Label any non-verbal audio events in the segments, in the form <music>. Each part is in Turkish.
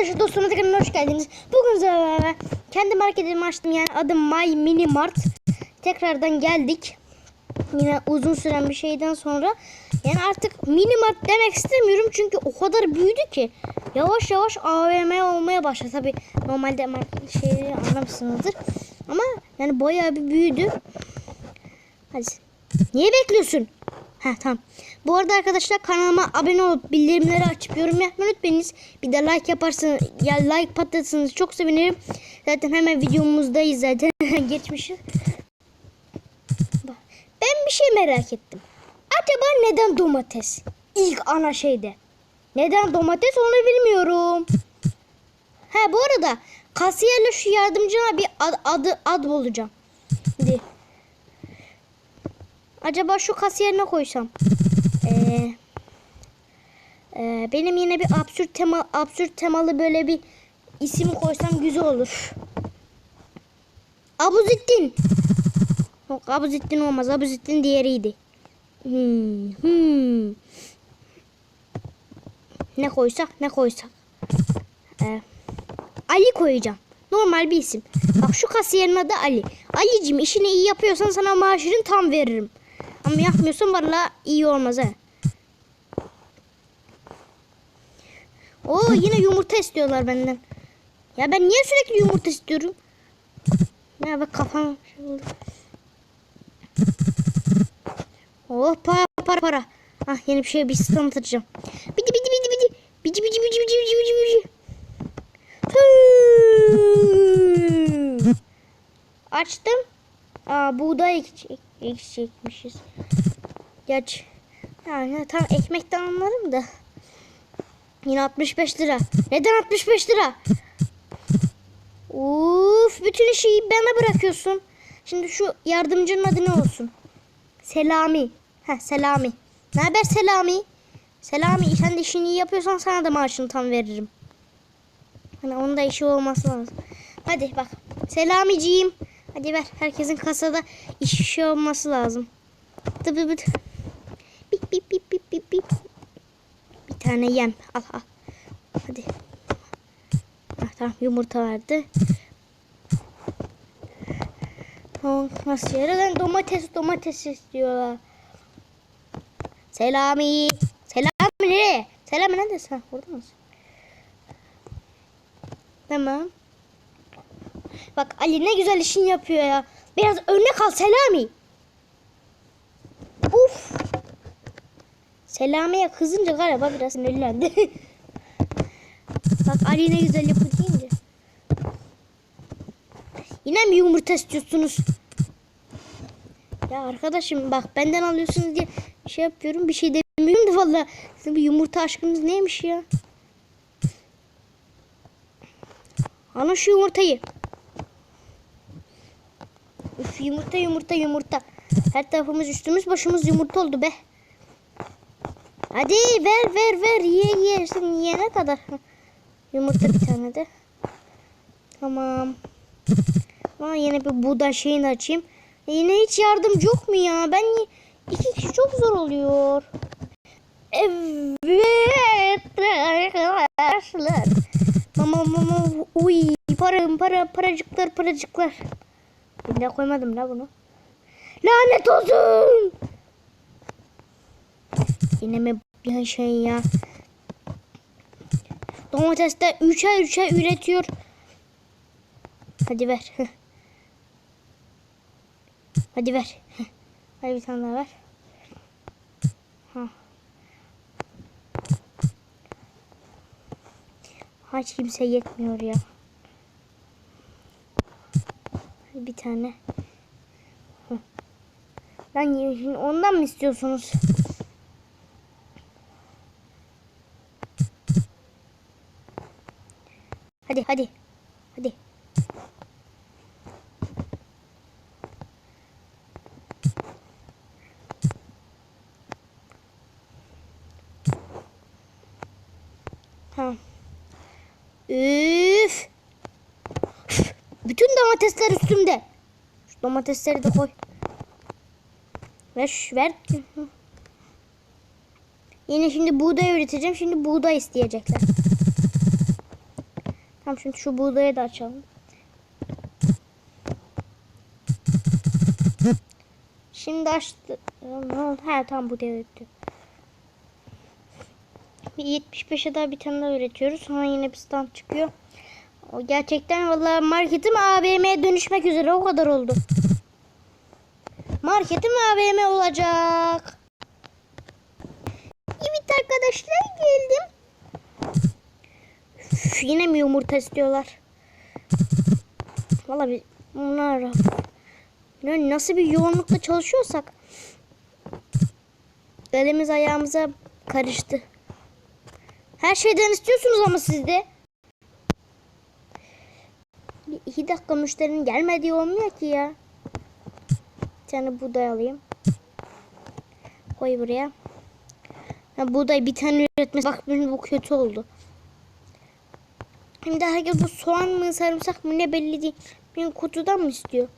arkadaşlar dostuma kanalına hoş geldiniz. Bugün sizlerle kendi marketimi açtım yani adım My Mini Mart. Tekrardan geldik. Yine uzun süren bir şeyden sonra. Yani artık Mini Mart demek istemiyorum çünkü o kadar büyüdü ki. Yavaş yavaş AVM olmaya başladı. Tabi normalde şeyi anlamışsınızdır. Ama yani bayağı bir büyüdü. Hadi. Niye bekliyorsun? Ha tamam. Bu arada arkadaşlar kanalıma abone olup bildirimleri açıp yorum yapmayı unutmayınız. Bir de like yaparsanız ya like patlatırsanız çok sevinirim. Zaten hemen videomuzdayız zaten <laughs> geçmişiz. Ben bir şey merak ettim. Acaba neden domates? İlk ana şeyde. Neden domates onu bilmiyorum. Ha bu arada kasiyerle şu yardımcına bir ad, adı ad bulacağım. Hadi. Acaba şu kasiyerine koysam. Ee, e, benim yine bir absürt tema absürt temalı böyle bir isim koysam güzel olur. Abuzittin. Yok Abuzittin olmaz. Abuzittin diğeriydi. Hmm, hmm. Ne koysak ne koysak. Ee, Ali koyacağım. Normal bir isim. Bak şu kasiyerin adı Ali. Ali'cim işini iyi yapıyorsan sana maaşını tam veririm. Ama yapmıyorsan valla iyi olmaz ha. Oo yine yumurta istiyorlar benden. Ya ben niye sürekli yumurta istiyorum? Ya bak kafam oldu. Oh para para para. Ah yeni bir şey bir sistem atacağım. Bidi bidi bidi bidi. Bici bici bici bici bici bici bici. Açtım. Aa buğday ekecek, ekecekmişiz. Geç. Yani tam ekmekten anlarım da. Yine 65 lira. Neden 65 lira? Uf, bütün işi bana bırakıyorsun. Şimdi şu yardımcının adı ne olsun? Selami. Heh, Selami. Ne haber Selami? Selami sen de işini iyi yapıyorsan sana da maaşını tam veririm. Hani onun da işi olması lazım. Hadi bak. Selamiciğim. Hadi ver. Herkesin kasada işi olması lazım. Dı bı bı. Bip bip bip bip bip bip. Bir tane yem. Al al. Hadi. Ah, tamam yumurta verdi. Nasıl yerden domates domates istiyorlar. Selami. Selami nereye? Selami neredesin? Burada mısın? Tamam. Bak Ali ne güzel işini yapıyor ya. Biraz örnek al Selami. Uf. Selami'ye kızınca galiba biraz sinirlendi. <laughs> Bak Ali ne güzel yapıyor deyince. Yine mi yumurta istiyorsunuz? Ya arkadaşım bak benden alıyorsunuz diye şey yapıyorum bir şey demiyorum da valla sizin bir yumurta aşkınız neymiş ya? Alın şu yumurtayı. Üf, yumurta yumurta yumurta. Her tarafımız üstümüz başımız yumurta oldu be. Hadi ver ver ver ye ye. Sen yiyene kadar. Yumurta bir tane de. Tamam. Aa, yine bir buğday şeyini açayım. E, yine hiç yardımcı yok mu ya? Ben iki kişi çok zor oluyor. Evet arkadaşlar. Mama mama uy para para paracıklar paracıklar. Ben de koymadım la bunu. Lanet olsun. Yine mi bir şey ya. Domates de üçe üçe üretiyor. Hadi ver. <laughs> Hadi ver. <laughs> Hadi bir tane daha ver. Ha. Hiç kimse yetmiyor ya. Hadi bir tane. Hı. Lan şimdi ondan mı istiyorsunuz? Hadi hadi. Hadi. Tamam. Üf. Bütün domatesler üstümde. Şu domatesleri de koy. Ver, ver. Yine şimdi buğday üreteceğim. Şimdi buğday isteyecekler. Tamam şimdi şu buğdayı da açalım. Şimdi açtı. Ha tamam bu devretti. Bir 75'e daha bir tane daha üretiyoruz. Sonra yine bir stand çıkıyor. O gerçekten vallahi marketim AVM'ye dönüşmek üzere o kadar oldu. Marketim AVM olacak. Evet arkadaşlar geldim. Üf, yine mi yumurta istiyorlar? Vallahi bir bunlar ne- nasıl bir yoğunlukla çalışıyorsak elimiz ayağımıza karıştı. Her şeyden istiyorsunuz ama siz de. Bir iki dakika müşterinin gelmediği olmuyor ki ya. Tane buğday alayım. Koy buraya. Ha, buğday bir tane üretmesi. Bak bu kötü oldu. Şimdi herkes bu soğan mı sarımsak mı ne belli değil. Benim kutudan mı istiyor?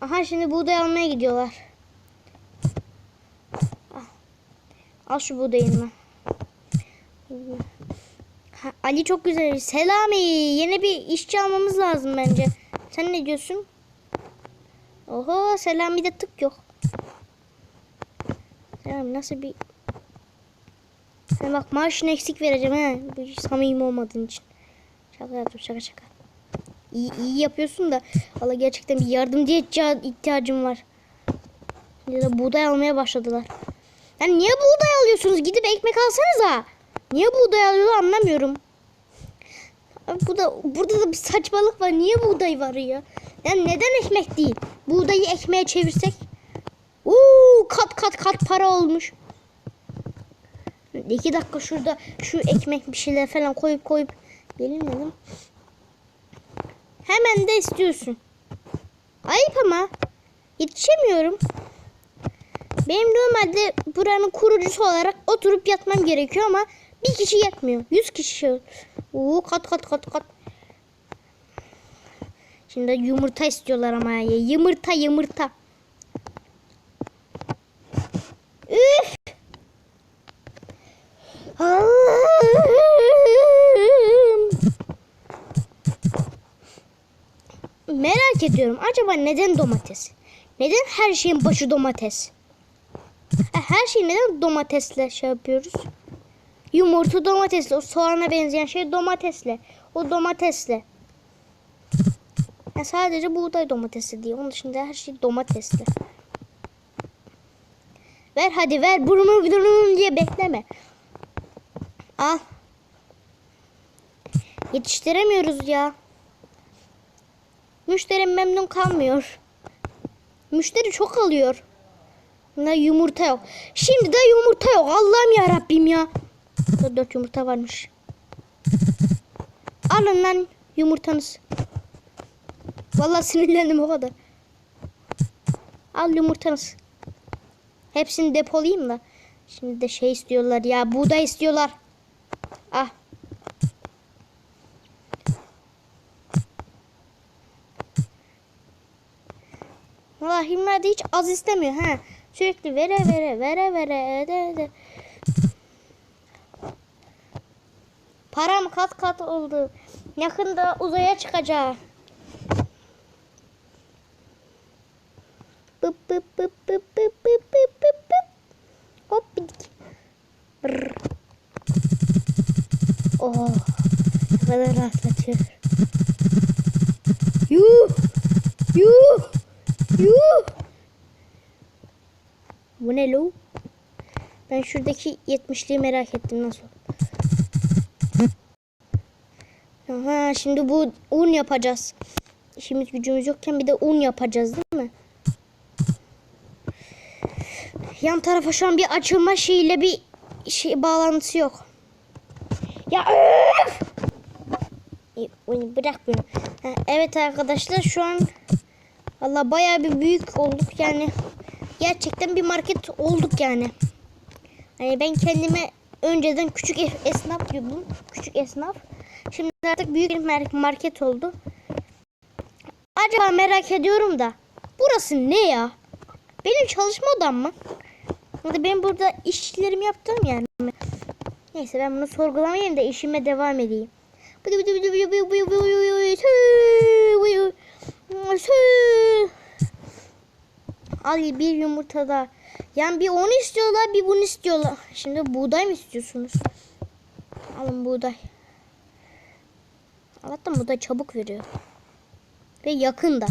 Aha şimdi buğday almaya gidiyorlar. Al, Al şu buğdayını. Ha, Ali çok güzel. Selami yeni bir işçi almamız lazım bence. Sen ne diyorsun? Oho Selami'de tık yok. Selami nasıl bir... Sen bak maaşını eksik vereceğim he. Bu samimi olmadığın için. Şaka yaptım şaka şaka. İyi, iyi yapıyorsun da valla gerçekten bir yardımcıya ihtiya- ihtiyacım var. Ya da buğday almaya başladılar. Yani niye buğday alıyorsunuz? Gidip ekmek alsanıza. Niye buğday alıyorlar anlamıyorum. Bu da burada da bir saçmalık var. Niye buğday var ya? Yani neden ekmek değil? Buğdayı ekmeğe çevirsek. Uuu kat kat kat para olmuş. İki dakika şurada şu ekmek bir şeyler falan koyup koyup gelin. Hemen de istiyorsun. Ayıp ama. Yetişemiyorum. Benim normalde buranın kurucusu olarak oturup yatmam gerekiyor ama bir kişi yetmiyor. Yüz kişi. Oo, kat kat kat kat. Şimdi yumurta istiyorlar ama ya. Yumurta yumurta. Üf. Merak ediyorum. Acaba neden domates? Neden her şeyin başı domates? E, Her şeyi neden domatesle şey yapıyoruz? Yumurta domatesle, o soğana benzeyen şey domatesle. O domatesle. Ya sadece buğday domatesi diye. Onun dışında her şey domatesle. Ver hadi ver. Burnu burnu diye bekleme. Al. Yetiştiremiyoruz ya. Müşteri memnun kalmıyor. Müşteri çok alıyor. Ne yumurta yok. Şimdi de yumurta yok. Allah'ım ya Rabbim ya. Burada dört yumurta varmış. Alın lan yumurtanız. Vallahi sinirlendim o kadar. Al yumurtanız. Hepsini depolayayım da. Şimdi de şey istiyorlar ya. Buğday istiyorlar. Ah. Vallahi Hilmi de hiç az istemiyor ha. Sürekli vere vere vere vere ede ede. Param kat kat oldu. Yakında uzaya çıkacak. Bıp bıp bıp bıp bıp bıp bıp bıp bıp. Hop bidik. Oh. Ne kadar rahatlatıyor. Yuh. Yuh. Yuh. Bu ne lo? Ben şuradaki 70'liği merak ettim nasıl? Aha şimdi bu un yapacağız. İşimiz gücümüz yokken bir de un yapacağız değil mi? Yan tarafa şu an bir açılma şeyiyle bir şey bağlantısı yok. Ya öf! Bırak beni. Evet arkadaşlar şu an valla bayağı bir büyük olduk yani. Gerçekten bir market olduk yani. Hani ben kendime önceden küçük es- esnaf diyordum. Küçük esnaf. Artık büyük bir market oldu. Acaba merak ediyorum da burası ne ya? Benim çalışma odam mı? Ya da benim burada işlerimi yaptığım yer mi? Neyse ben bunu sorgulamayayım da işime devam edeyim. Al bir yumurta da. Yani bir onu istiyorlar bir bunu istiyorlar. Şimdi buğday mı istiyorsunuz? Alın buğday. Allah'tan buğday çabuk veriyor. Ve yakın da.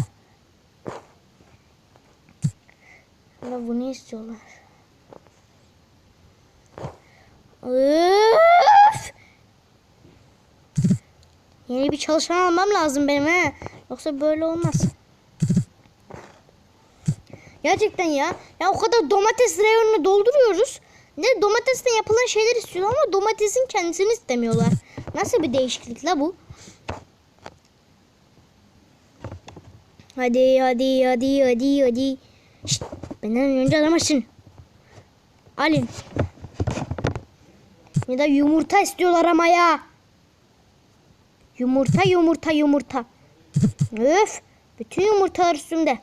Şimdi bunu istiyorlar. Öf! Yeni bir çalışan almam lazım benim he. Yoksa böyle olmaz. Gerçekten ya. Ya o kadar domates reyonunu dolduruyoruz. Ne domatesten yapılan şeyler istiyorlar ama domatesin kendisini istemiyorlar. <laughs> Nasıl bir değişiklik la bu? Hadi hadi hadi hadi hadi. Şşt, benden önce alamazsın. Alin. Ya da yumurta istiyorlar ama ya. Yumurta yumurta yumurta. Öf. Bütün yumurtalar üstümde.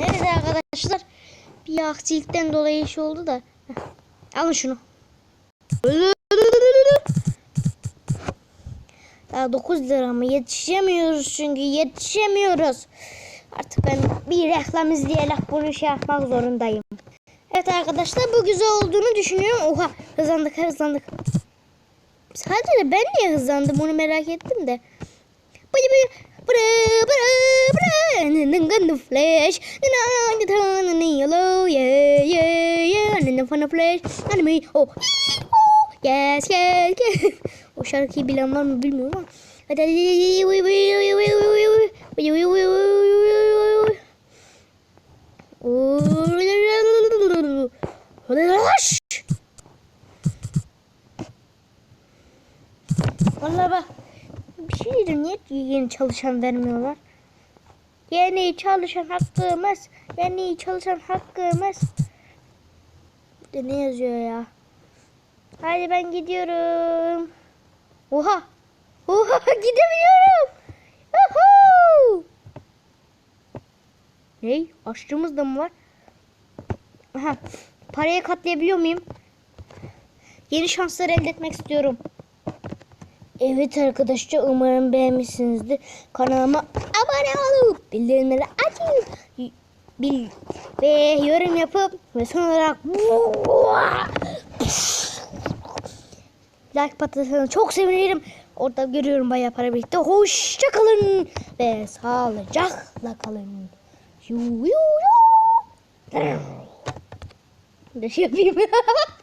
Evet arkadaşlar. Bir aksilikten dolayı iş oldu da. Alın şunu. Daha 9 lira mı? Yetişemiyoruz çünkü yetişemiyoruz. Artık ben bir reklam izleyerek bunu şey yapmak zorundayım. Evet arkadaşlar bu güzel olduğunu düşünüyorum. Oha hızlandık hızlandık. Sadece ben niye hızlandım onu merak ettim de. Bıy bıy bıra bıra bıra nın the flash nın the nın yellow yeah yeah yeah nın fana flash nın me oh yes yes yes o şarkıyı bilen var mı bilmiyorum ama hadi hadi Vallahi bak bir şey dedim niye yeni çalışan vermiyorlar? Yeni çalışan hakkımız. Yeni çalışan hakkımız. De ne yazıyor ya? Hadi ben gidiyorum. Oha. Oha <laughs> gidemiyorum. Yuhuu. Ne? Aşçımız da mı var? Aha. Paraya katlayabiliyor muyum? Yeni şanslar elde etmek istiyorum. Evet arkadaşlar umarım beğenmişsinizdir. Kanalıma abone olup bildirimleri açın. Bil ve yorum yapıp ve son olarak like patatesini çok sevinirim. Orada görüyorum bayağı para birlikte. Hoşça kalın ve sağlıcakla kalın. Yu yu yu. Ne şey yapayım? <laughs>